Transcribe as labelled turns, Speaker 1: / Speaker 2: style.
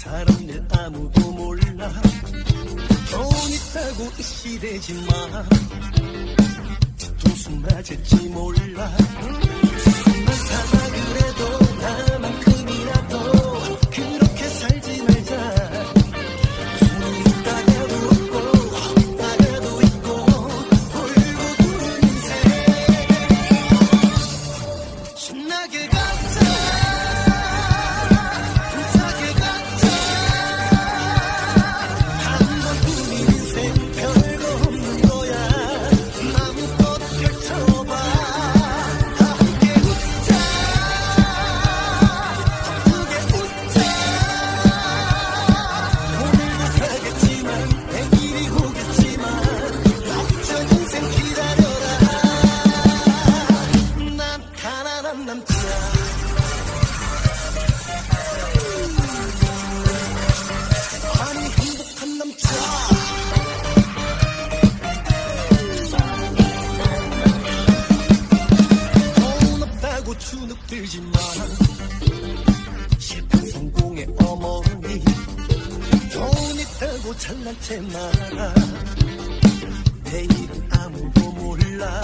Speaker 1: 사람들 아무도 몰라. 돈 있다고 시대지만 두수 낮을지 몰라. 주눅들지만 실패 성공의 어머니 돈 있다고 잘난 채 말아 내일은 아무도 몰라